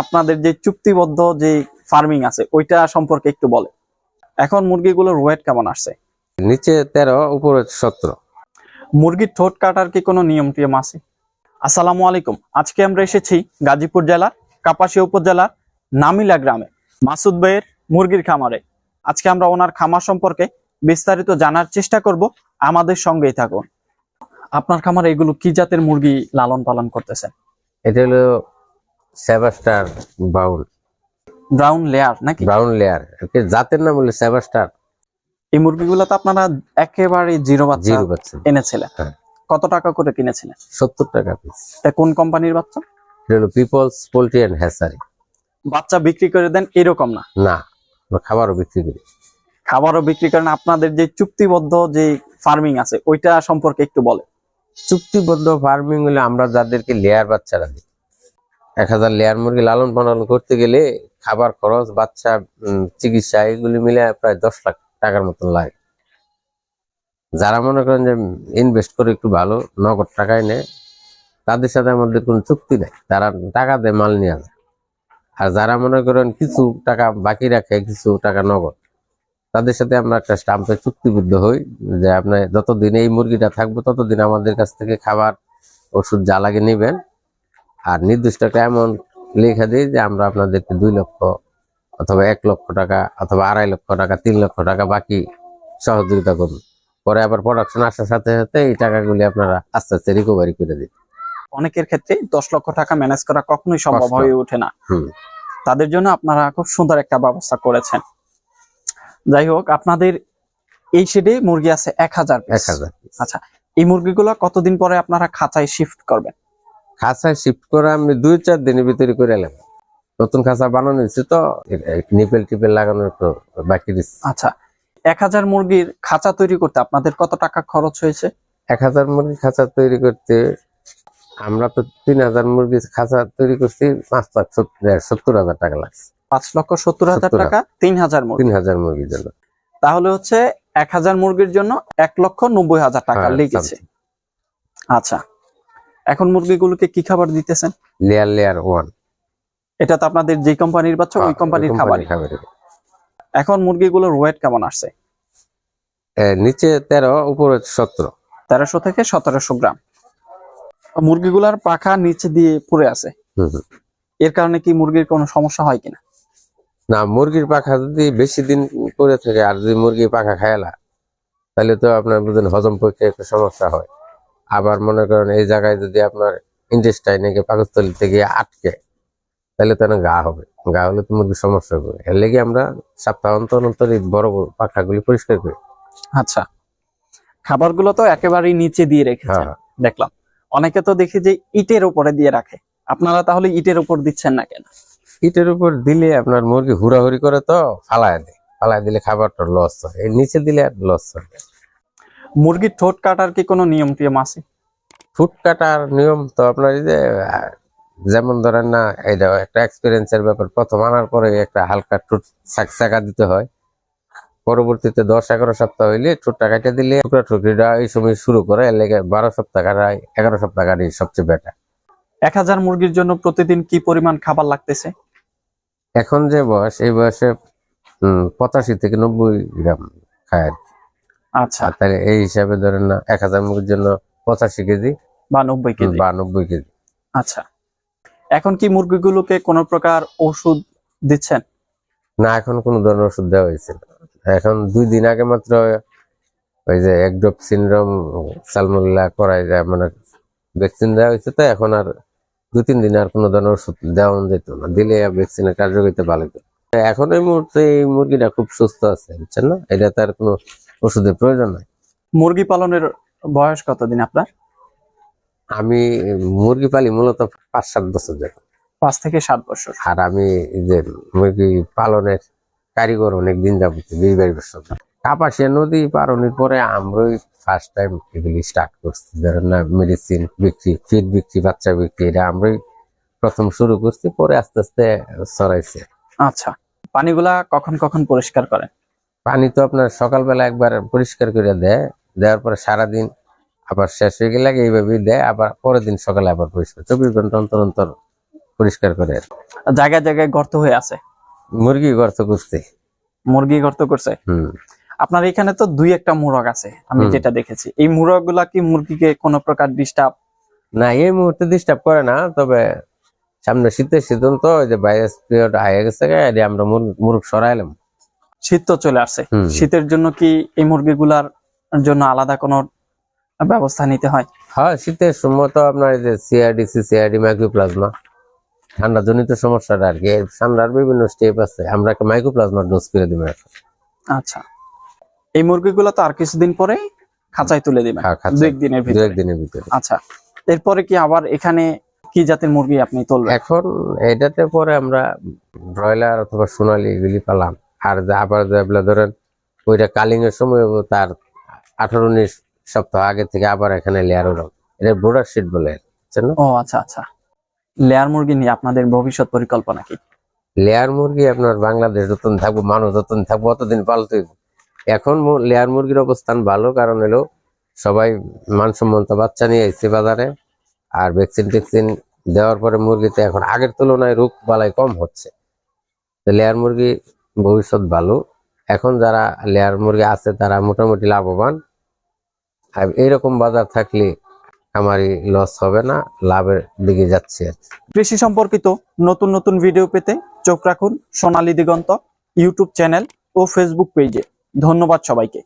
আপনাদের যে চুক্তিবদ্ধ যে ফার্মিং আছে ওইটা সম্পর্কে একটু বলে। এখন মুরগিগুলোর ওয়েট কেমন আসছে? নিচে তেরো উপরে সতেরো। মুরগির ঠোঁট কাটার কি কোনো নিয়ম টিয়ম আছে? আসসালামু আলাইকুম। আজকে আমরা এসেছি গাজীপুর জেলার কাপাসিয়া উপজেলার নামিলা গ্রামে মাসুদ ভাইয়ের মুরগির খামারে। আজকে আমরা ওনার খামার সম্পর্কে বিস্তারিত জানার চেষ্টা করব আমাদের সঙ্গেই থাকুন। আপনার খামারে এগুলো কি জাতের মুরগি লালন পালন করতেছেন? এটা হলো সেভাস্টার বাউল ব্রাউন লেয়ার নাকি? ব্রাউন লেয়ার জাতের নাম হলো সেভাস্টার এই মুরগিগুলো তো আপনারা একেবারে জিরো বাচ্চা জিরো বাচ্চা। এনেছিলেন। হ্যাঁ। কত টাকা করে কিনেছিলেন? সত্তর টাকা পিস এটা কোন কোম্পানির বাচ্চা? এটা হলো পিপলস পোলট্রি অ্যান্ড হ্যাসারি বাচ্চা বিক্রি করে দেন এরকম না? না খাবারও বিক্রি করি। খাবারও বিক্রি করেন। আপনাদের যে চুক্তিবদ্ধ যে ফার্মিং আছে ওইটা সম্পর্কে একটু বলে চুক্তিবদ্ধ ফার্মিং হলে আমরা যাদেরকে লেয়ার বাচ্চারা দিই। এক হাজার লেয়ার মুরগি লালন পালন করতে গেলে খাবার খরচ, বাচ্চা চিকিৎসা, এগুলি মিলে প্রায় দশ লাখ টাকার মতন লাগে। যারা মনে করেন যে ইনভেস্ট করে একটু ভালো, নগদ টাকায় নেয়, তাদের সাথে আমাদের কোনো চুক্তি নেই। তারা টাকা দেয় মাল নিয়ে যায়। আর যারা মনে করেন কিছু টাকা বাকি রাখে, কিছু টাকা নগদ, তাদের সাথে আমরা একটা স্টাম্পে চুক্তিবদ্ধ হই যে আপনার যতদিন এই মুরগিটা থাকবে, ততদিন আমাদের কাছ থেকে খাবার, ওষুধ যা লাগে নেবেন আর নির্দিষ্ট একটা অ্যামাউন্ট লেখা দিই যে আমরা আপনাদেরকে দুই লক্ষ অথবা এক লক্ষ টাকা অথবা আড়াই লক্ষ টাকা তিন লক্ষ টাকা বাকি সহযোগিতা করুন। পরে আবার প্রোডাকশন আসার সাথে সাথে এই টাকাগুলি আপনারা আস্তে আস্তে রিকভারি করে দিন অনেকের ক্ষেত্রে দশ লক্ষ টাকা ম্যানেজ করা কখনোই সম্ভব হয়ে ওঠে না। হুম। তাদের জন্য আপনারা খুব সুন্দর একটা ব্যবস্থা করেছেন। যাই হোক আপনাদের এই শেডে মুরগি আছে এক হাজার এক হাজার আচ্ছা এই মুরগিগুলো কতদিন পরে আপনারা খাঁচায় শিফট করবেন? খাঁচায় শিফট করে আমি দুই চার দিনের ভিতরে করে এলাম। নতুন খাঁচা বানানো হয়েছে তো নিপেল টিপেল লাগানোর একটু বাকি দিচ্ছে আচ্ছা এক হাজার মুরগির খাঁচা তৈরি করতে আপনাদের কত টাকা খরচ হয়েছে? এক হাজার মুরগির খাঁচা তৈরি করতে আমরা তো তিন হাজার মুরগি খাঁচা তৈরি করছি পাঁচ লাখ সত্তর- সত্তর হাজার টাকা লাগছে। পাঁচ লক্ষ সত্তর হাজার টাকা তিন হাজার তিন হাজার মুরগির জন্য। তাহলে হচ্ছে এক হাজার মুরগির জন্য এক লক্ষ নব্বই হাজার টাকা হ্যাঁ, লেগেছে। আচ্ছা। এখন মুরগিগুলোকে কি খাবার দিতেছেন? লেয়ার লেয়ার ওয়ান এটা তো আপনাদের যে কোম্পানির বাচ্চা ওই কোম্পানির খাবারই। এখন মুরগিগুলোর ওয়েট কেমন আসছে? নিচে তেরো উপরে সতেরো। তেরোশো থেকে সতেরোশো গ্রাম। মুরগিগুলার পাখা নিচে দিয়ে পড়ে আছে। এর কারণে কি মুরগির কোনো সমস্যা হয় কিনা? না মুরগির পাখা যদি বেশি দিন করে থাকে আর যদি মুরগি পাখা খায়লা তাহলে তো আপনার বুঝলেন হজম পক্ষে একটু সমস্যা হয়। আবার মনে করেন এই জায়গায় যদি আপনার ইন্টেস্টাইনে গিয়ে পাকস্থলিতে গিয়ে আটকে তাহলে তো না গা হবে। গা হলে তো মুরগির সমস্যা হবে। এর লেগে আমরা সপ্তাহ অন্তর অন্তর এই বড় বড় পাখাগুলি পরিষ্কার করি। আচ্ছা। খাবারগুলো তো একেবারেই নিচে দিয়ে রেখেছে হ্যাঁ দেখলাম। অনেকে তো দেখি যে ইটের উপরে দিয়ে রাখে। আপনারা তাহলে ইটের উপর দিচ্ছেন না কেন? ইটের উপর দিলে আপনার মুরগি হুড়াহুড়ি করে তো ফালায় দেয়। ফালায় দিলে খাবারটা লস হয়। এই নিচে দিলে আর লস হয়। মুরগির ঠোঁট কাটার কি কোনো নিয়ম টিয়ম আছে? ঠোঁট কাটার নিয়ম তো আপনার এই যে যেমন ধরেন না এটা একটা এক্সপিরিয়েন্সের ব্যাপার। প্রথম আনার পরে একটা হালকা ঠোঁট চাকা দিতে হয়। পরবর্তীতে দশ এগারো সপ্তাহ হইলে ঠোঁটটা কাটে দিলে টুকরা টুকরিটা এই সময় শুরু করে এর লেগে বারো সপ্তাহ কাটায় এগারো সপ্তাহ কাটি সবচেয়ে বেটার এক হাজার মুরগির জন্য প্রতিদিন কি পরিমাণ খাবার লাগতেছে? এখন যে বয়স এই বয়সে পঁচাশি থেকে নব্বই গ্রাম খায় আর কি। আচ্ছা। তাহলে এই হিসাবে ধরেন না এক হাজার মুরগির জন্য পঁচাশি কেজি বা নব্বই কেজি। বা নব্বই কেজি। আচ্ছা। এখন কি মুরগিগুলোকে কোনো প্রকার ওষুধ দিচ্ছেন? না এখন কোনো ধরনের ওষুধ দেওয়া হয়েছে। এখন দুই দিন আগে মাত্র ওই যে একড্রপ সিনড্রোম সালমোল্লা করাই যায় মানে ভ্যাকসিন দেওয়া হয়েছে তো এখন আর দু তিন দিন আর কোনো ধরনের ওষুধ দেওয়া যেত না। দিলে ভ্যাকসিনের কার্যকারিতা ভালো এখন এই মুহূর্তে এই মুরগিটা খুব সুস্থ আছে বুঝছেন না? এটা তার কোনো ওষুধের প্রয়োজন নাই। মুরগি পালনের বয়স কতদিন আপনার? আমি মুরগি পালি মূলত পাঁচ সাত বছর যাবে পাঁচ থেকে সাত বছর। আর আমি যে মুরগি পালনের কারিগর অনেক দিন যাবত বিশ বাইশ বছর কাপাসিয়া নদী পারনের পরে আমরাই ফার্স্ট টাইম এগুলি স্টার্ট করছি। ধরেন না মেডিসিন বিক্রি ফিড বিক্রি বাচ্চা বিক্রি এটা আমরাই প্রথম শুরু করছি পরে আস্তে আস্তে ছড়াইছে। আচ্ছা পানিগুলা কখন কখন পরিষ্কার করেন? পানি তো আপনার সকালবেলা একবার পরিষ্কার করে দেয় দেওয়ার পরে সারাদিন আবার শেষ হয়ে গেলে এইভাবেই দেয় আবার পরের দিন সকালে আবার পরিষ্কার চব্বিশ ঘণ্টা অন্তর অন্তর পরিষ্কার করে জায়গায় জায়গায় গর্ত হয়ে আছে? মুরগি গর্ত করছে। মুরগি গর্ত করছে? আপনার এখানে তো দুই একটা মুরগ আছে আমি যেটা দেখেছি। এই মুরগগুলা কি মুরগিকে কোনো প্রকার ডিস্টার্ব না এই মুহূর্তে ডিস্টার্ব করে না তবে সামনে শীতের সিদ্ধান্ত যে ভাইরাস পিরিয়ড গেছে আমরা মুর- মুরগ সরাইলাম। শীত তো চলে আসছে শীতের জন্য কি এই মুরগিগুলার জন্য আলাদা কোনো ব্যবস্থা নিতে হয়? হ্যাঁ শীতের সময় তো আপনার এই যে সিআরডিসি সিআরডি মাইক্রোপ্লাজমা ঠান্ডা জনিত সমস্যাটা আর কি ঠান্ডার বিভিন্ন স্টেপ আছে আমরা একটা মাইক্রোপ্লাজমা ডোজ করে দিব আচ্ছা। এই মুরগিগুলো তো আর কিছুদিন পরে খাঁচায় তুলে দিবেন হ্যাঁ, খাঁচায়। দু একদিনের দু ভিতরে একদিনের ভিতরে। আচ্ছা এরপরে কি আবার এখানে কি জাতের মুরগি আপনি তুলবেন? এখন এটাতে পরে আমরা ব্রয়লার অথবা সোনালি এগুলি পালাম। আর আবার যেগুলো ধরেন ওইটা কালিং এর সময় তার আঠারো উনিশ সপ্তাহ আগে থেকে আবার এখানে লেয়ার উঠাম এটা ব্রোডার শিট বলে ও আচ্ছা আচ্ছা। লেয়ার মুরগি নিয়ে আপনাদের ভবিষ্যৎ পরিকল্পনা কি? লেয়ার মুরগি আপনার বাংলাদেশ যতদিন থাকব মানুষ যতদিন থাকব অতদিন পালতে এখন লেয়ার মুরগির অবস্থান ভালো কারণ হলো সবাই মানসম্মত বাচ্চা নিয়ে এসছে বাজারে আর ভ্যাকসিন টেকসিন দেওয়ার পরে মুরগিতে এখন আগের তুলনায় রোগ বালাই কম হচ্ছে। লেয়ার মুরগি ভবিষ্যৎ ভালো। এখন যারা লেয়ার মুরগি আছে, তারা মোটামুটি লাভবান। আর এইরকম বাজার থাকলে আমারই লস হবে না, লাভের দিকে যাচ্ছে কৃষি সম্পর্কিত নতুন নতুন ভিডিও পেতে চোখ রাখুন সোনালী দিগন্ত ইউটিউব চ্যানেল ও ফেসবুক পেজে ধন্যবাদ সবাইকে।